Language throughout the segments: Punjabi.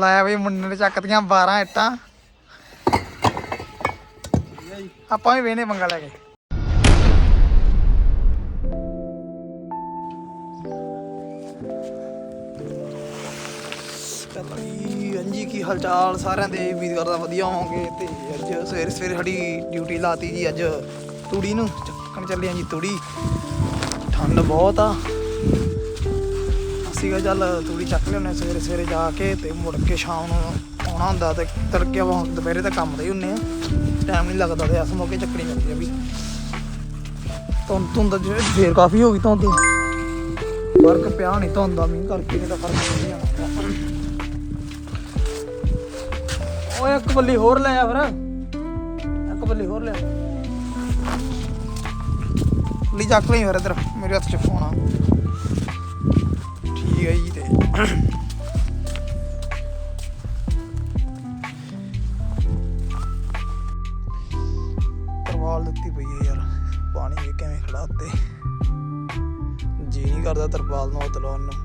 ਲੈ ਬਈ ਮੁੰਡੇ ਨੇ ਚੱਕਤੀਆਂ 12 ਇੱਟਾਂ। ਆਪਾਂ ਵੀ ਵੇਨੇ ਮੰਗਾ ਲੈ ਕੇ। ਚਲੋ ਜੀ ਕੀ ਹਾਲ ਚਾਲ ਸਾਰਿਆਂ ਦੇ ਉਮੀਦ ਕਰਦਾ ਵਧੀਆ ਹੋਵੋਗੇ ਤੇ ਅੱਜ ਸਵੇਰੇ ਸਵੇਰੇ ਸਾਡੀ ਡਿਊਟੀ ਲਾਤੀ ਜੀ ਅੱਜ ਤੂੜੀ ਨੂੰ। ਚੱਕਣ ਚੱਲੇ ਆਂ ਜੀ ਤੂੜੀ। ਠੰਡ ਬਹੁਤ ਆ। ਅਸੀਂ ਚੱਲ ਤੂੜੀ ਚੱਕ ਲਿਆਉਣੇ ਸਵੇਰੇ ਸਵੇਰੇ ਜਾ ਕੇ ਤੇ ਮੁੜ ਕੇ ਸ਼ਾਮ ਨੂੰ ਆਉਣਾ ਹੁੰਦਾ ਤੇ ਤੜਕੇ ਆਪਾਂ ਦੁਪਹਿਰੇ ਤਾਂ ਕੰਮ ਤੇ ਹੁੰਨੇ ਆ। ਟਾਈਮ ਨਹੀਂ ਲੱਗਦਾ ਤੇ ਇਸ ਮੌਕੇ ਚੱਕਣੀ ਪੈਂਦੀ ਆ ਵੀ। ਧੁੰਦ ਧੁੰਦ ਜਿਹੜੇ ਫੇਰ ਕਾਫੀ ਹੋ ਗਈ ਧੁੰਦ। ਫ਼ਰਕ ਪਿਆ ਨਹੀਂ ਧੁੰਦ ਦਾ, ਮੀਂਹ ਕਰਕੇ ਨਹੀਂ ਤਾਂ ਫ਼ਰਕ ਨਹੀਂ ਆ। ਓਏ, ਇੱਕ ਬੱਲੀ ਹੋਰ ਲੈ ਆ ਫਿਰ। ਇੱਕ ਬੱਲੀ ਹੋਰ ਲੈ ਲਈ ਚੱਕ ਲਈ ਫਿਰ ਇਧਰ, ਮੇਰੇ ਹੱਥ 'ਚ ਫੋਨ ਆ। ਤੇ। ਤਰਵਾਲ ਦਿੱਤੀ ਪਈ ਹੈ ਯਾਰ। ਪਾਣੀ ਵੀ ਕਿਵੇਂ ਖੜਾ ਉੱਤੇ? ਜੀ ਨਹੀਂ ਕਰਦਾ ਤਰਪਾਲ ਨੂੰ ਹੱਥ ਨੂੰ।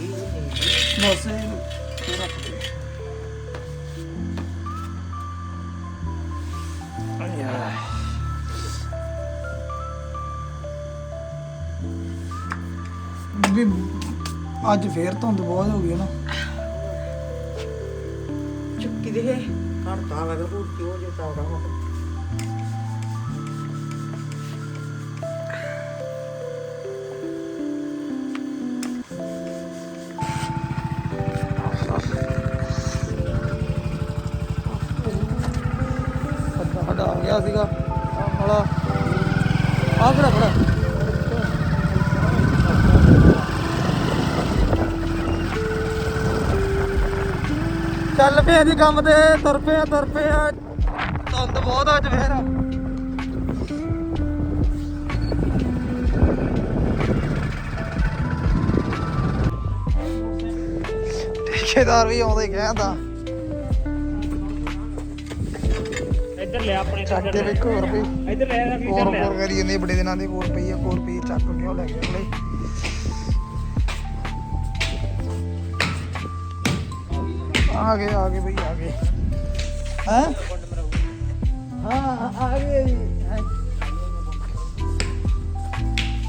ਬਸ ਇਹ ਰੱਖ ਦੇ ਯਾਰ ਵੀ ਅੱਜ ਫੇਰ ਧੁੰਦ ਬਹੁਤ ਹੋ ਗਈ ਨਾ। ਚੁੱਕੀ ਦੇ ਘਰ ਤਾਂ ਲੱਗ ਰਿਹਾ ਕਿਉਂ ਜੇ ਚਾਵੜਾ ਹੋ ਸਾਡਾ ਸੀਗਾ ਵਾਲਾ। ਆ ਖੜਾ ਖੜਾ ਚੱਲ ਪਿਆ ਜੀ ਕੰਮ ਤੇ, ਤੁਰ ਪਿਆ ਤੁਰ ਪਿਆ ਧੁੰਦ ਬਹੁਤ ਆ ਅੱਜ ਫੇਰ। ਠੇਕੇਦਾਰ ਵੀ ਆਉਂਦੇ ਕਹਿੰਦਾ ਇੱਧਰ ਲੈ ਆਪਣੇ ਚੱਕ ਕੇ ਵੇਖੋ ਹੋਰ ਵੀ। ਇੱਧਰ ਲੈ ਆ ਹੋਰ ਹੋਰ ਕਰੀ ਜਾਂਦੇ ਬੜੇ ਦਿਨਾਂ ਦੇ ਕੋਲ ਪਈ ਆ ਕੋਲ ਪਈ ਚੱਕ ਕੇ ਉਹ ਲੈ ਗਏ ਅਗਲੇ। ਆ ਗਏ ਆ ਗਏ ਬਈ ਆ ਗਏ। ਹੈ? ਹਾਂ ਆ ਗਏ ਜੀ। ਹੈਂ।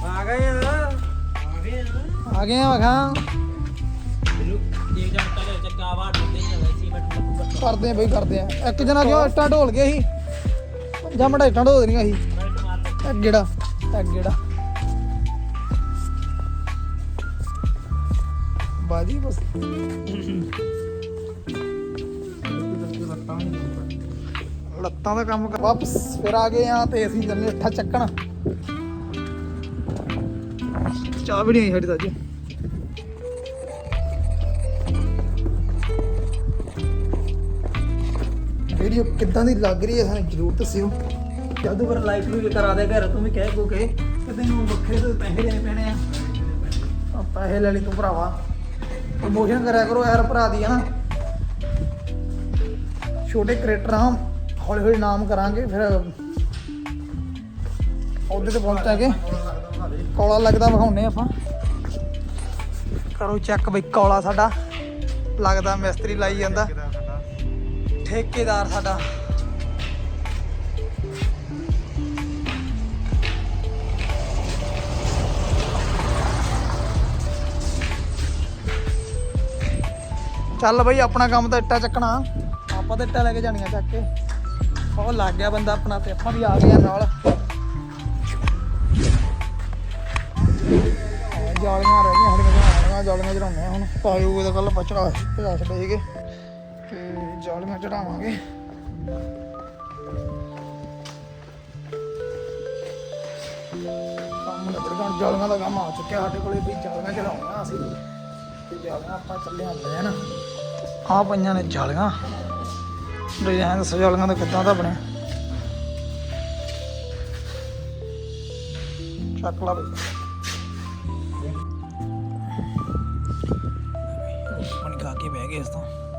ਆ ਗਏ ਆ। ਆ ਗਏ ਆ ਵਖਾਂ। ਜੇ ਜਾਂ ਤਲੇ ਚੱਕਾ ਵਾਟ ਦਿੰਦੇ ਨੇ ਸੀਮੈਂਟ ਲੱਗੂਗਾ ਕਰਦੇ ਆ ਬਈ, ਕਰਦੇ ਆ। ਇੱਕ ਜਣਾ ਕਿਉਂ ਇੱਟਾਂ ਢੋਲ ਗਏ ਸੀ? ਪੰਜਾਂ ਮਿੰਟ ਇੱਟਾਂ ਢੋ ਦੇਣੀਆਂ ਸੀ? ਇੱਕ ਗੇੜਾ ਇੱਕ ਗੇੜਾ। ਬਾਜੀ, ਬਸ। ਲੱਤਾਂ ਦਾ ਕੰਮ ਕਰ। ਵਾਪਸ ਫਿਰ ਆ ਗਏ ਆ ਤੇ ਅਸੀਂ ਜੰਨੇ ਇੱਠਾ ਚੱਕਣ। ਚਾਹ ਵੀ ਨਹੀਂ ਆਈ ਸਾਡੀ ਤਾਂ ਅੱਜ ਵੀਡੀਓ ਕਿੱਦਾਂ ਦੀ ਲੱਗ ਰਹੀ ਹੈ ਸਾਨੂੰ ਜਰੂਰ ਦੱਸਿਓ ਜਦੋਂ ਫਿਰ ਲਾਈਕ ਵੀ ਕਰਾ ਦੇ ਘਰ ਤੂੰ ਵੀ ਕਹਿ ਕੋ ਕੇ ਤੇ ਤੈਨੂੰ ਵੱਖਰੇ ਤੋਂ ਪੈਸੇ ਦੇਣੇ ਪੈਣੇ ਆ। ਆ ਪੈਸੇ ਲੈ ਲਈ ਤੂੰ ਭਰਾਵਾ। ਪ੍ਰਮੋਸ਼ਨ ਕਰਿਆ ਕਰੋ ਯਾਰ ਭਰਾ ਦੀ ਹਨਾ। ਛੋਟੇ ਕ੍ਰੀਏਟਰ ਹੌਲੀ ਹੌਲੀ ਨਾਮ ਕਰਾਂਗੇ ਫਿਰ ਉਹਦੇ ਤੇ ਪਹੁੰਚਾਂਗੇ। ਕੌਲਾ ਲੱਗਦਾ ਵਿਖਾਉਨੇ ਆਪਾਂ। ਕਰੋ ਚੈੱਕ ਬਈ ਕੌਲਾ ਸਾਡਾ। ਲੱਗਦਾ ਮਿਸਤਰੀ ਲਾਈ ਜਾਂਦਾ। ਠੇਕੇਦਾਰ ਸਾਡਾ ਚੱਲ ਬਈ, ਆਪਣਾ ਕੰਮ ਤਾਂ ਇੱਟਾਂ ਚੱਕਣਾ। ਆਪਾਂ ਤਾਂ ਇੱਟਾਂ ਲੈ ਕੇ ਜਾਣੀਆਂ ਚੱਕ ਕੇ। ਉਹ ਲੱਗ ਗਿਆ ਬੰਦਾ ਆਪਣਾ ਤੇ ਆਪਾਂ ਵੀ ਆ ਗਏ ਆ ਨਾਲ। ਆਹ ਜਾਲੀਆਂ ਰਹਿ ਗਈਆਂ ਸਾਡੀਆਂ ਜਾਲੀਆਂ ਜਾਲੀਆਂ ਚੜਾਉਣੇ ਹੁਣ। ਪਾਇਓ ਇਹਦਾ ਕੱਲ ਪਚੜਾ ਭਜਾ ਛੱਡੇ ਸੀਗੇ ਤੇ ਜਾਲੀਆਂ ਚੜਾਵਾਂਗੇ। ਕੰਮ ਲੱਗ ਰਿਹਾ ਜਾਲੀਆਂ ਦਾ ਕੰਮ ਆ ਚੁੱਕਿਆ, ਸਾਡੇ ਕੋਲੇ ਵੀ ਜਾਲੀਆਂ ਚੜਾਉਣੀਆਂ ਅਸੀਂ। ਤੇ ਜਾਲੀਆਂ ਆਪਾਂ ਚੱਲੇ ਆਂ ਲੈਣ ਆ ਪਈਆਂ ਨੇ ਜਾਲੀਆਂ। ਡਿਜ਼ਾਈਨ ਦੱਸੋ ਦਾ ਕਿੱਦਾਂ ਦਾ ਬਣਿਆ। ਚੱਕ ਲਾ ਬਈ। ਪਾਣੀ ਖਾ ਕੇ ਬਹਿ ਗਏ ਇਸ ਤੋਂ।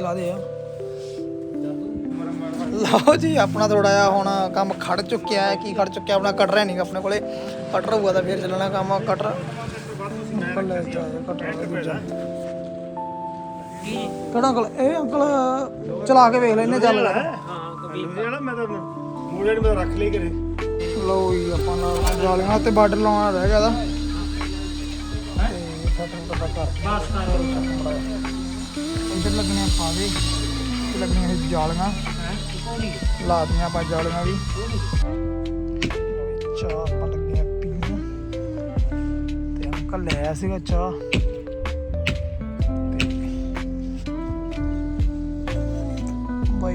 ਲਾ ਦੇ ਆ। ਲਓ ਜੀ ਆਪਣਾ ਥੋੜਾ ਜਿਹਾ ਹੁਣ ਕੰਮ ਖੜ ਚੁੱਕਿਆ ਹੈ ਕੀ ਖੜ ਚੁੱਕਿਆ ਆਪਣਾ ਕਟਰ ਨਹੀਂ ਆਪਣੇ ਕੋਲੇ। ਕਟਰ ਹੋਊਗਾ ਤਾਂ ਫਿਰ ਚੱਲਣਾ ਕੰਮ ਕਟਰ। ਕਟਰ ਕਿਹੜਾ ਅੰਕਲ? ਇਹ ਅੰਕਲ ਚਲਾ ਕੇ ਵੇਖ ਲੈਨੇ ਚੱਲ। ਹਾਂ ਕਬੀ ਜਿਹੜਾ ਮੈਂ ਤਾਂ ਮੂੜੇ ਨੇ ਮੈਂ ਰੱਖ ਲਈ ਕਰੇ ਲਓ ਜੀ ਆਪਾਂ ਨਾਲ ਜਾਲੀਆਂ ਤੇ ਬਾਰਡਰ ਲਾਉਣਾ ਰਹਿ ਗਿਆ ਦਾ। ਤੇ ਫਟਨ ਪਤਾ ਕਰ ਬਸ ਕਰ। ਇੱਧਰ ਲੱਗਣੀਆਂ ਪਾ ਦੇ ਤੇ ਲੱਗਣੀਆਂ ਇਹ ਜਾਲੀਆਂ। ਲਾ ਦੀਆਂ ਆਪਾਂ ਜਾਲੀਆਂ ਵੀ। ਚਾਹ ਆਪਾਂ ਲੱਗੀਆਂ ਪੀਣ। ਤੇ ਅੰਕਲ ਲੈ ਆਇਆ ਸੀਗਾ ਚਾਹ।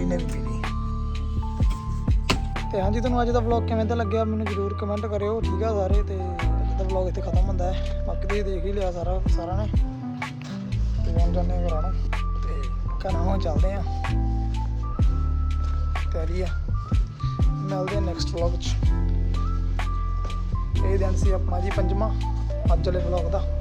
ਤੇ ਬਾਈ ਵੀ ਪੀ ਤੇ ਹਾਂਜੀ, ਤੁਹਾਨੂੰ ਅੱਜ ਦਾ ਵਲੌਗ ਕਿਵੇਂ ਦਾ ਲੱਗਿਆ ਮੈਨੂੰ ਜਰੂਰ ਕਮੈਂਟ ਕਰਿਓ, ਠੀਕ ਆ ਸਾਰੇ, ਤੇ ਅੱਜ ਦਾ ਵਲੌਗ ਇੱਥੇ ਖਤਮ ਹੁੰਦਾ ਹੈ। ਬਾਕੀ ਤੁਸੀਂ ਦੇਖ ਹੀ ਲਿਆ ਸਾਰਾ ਸਾਰਾ ਨੇ। ਤੇ ਹੁਣ ਜਾਂਦੇ ਆ ਘਰਾਂ ਤੇ ਘਰਾਂ ਨੂੰ ਚੱਲਦੇ ਆ। ਤਿਆਰੀ ਆ, ਮਿਲਦੇ ਆ ਨੈਕਸਟ ਵਲੌਗ 'ਚ। ਇਹ ਦਿਨ ਸੀ ਆਪਣਾ ਜੀ ਪੰਜਵਾਂ, ਅੱਜ ਵਾਲੇ ਵਲੌਗ ਦਾ।